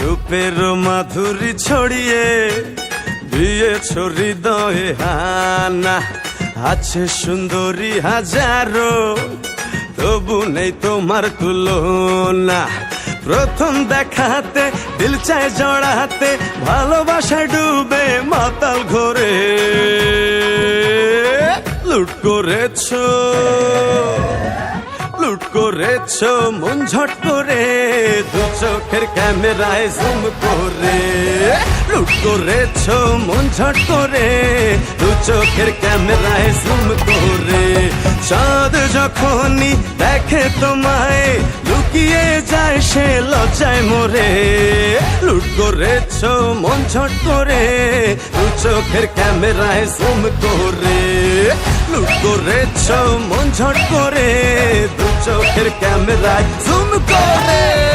রূপের মাধুরী ছড়িয়ে দিয়েছ হৃদয়ে হানা। আছে সুন্দরী হাজারো, তবু নেই তোমার তুলনা। প্রথম দেখাতে, দিল চায় জড়াতে, ভালোবাসা ডুবে মাতাল ঘরে লুট করেছ। করেছ মন ঝট করে দু চোখের ক্যামেরায় জুম করে। লুট করেছ মন ঝট করে দু চোখের ক্যামেরায় জুম করে। চাঁদ যখনই দেখে তোমায়, লুকিয়ে যায় সে লজ্জায় মরে। লুট করেছ মন ঝট করে দু চোখের ক্যামেরায় জুম করে। লুট করেছ মন ঝট করে চোখের ক্যামেরায় জুম করে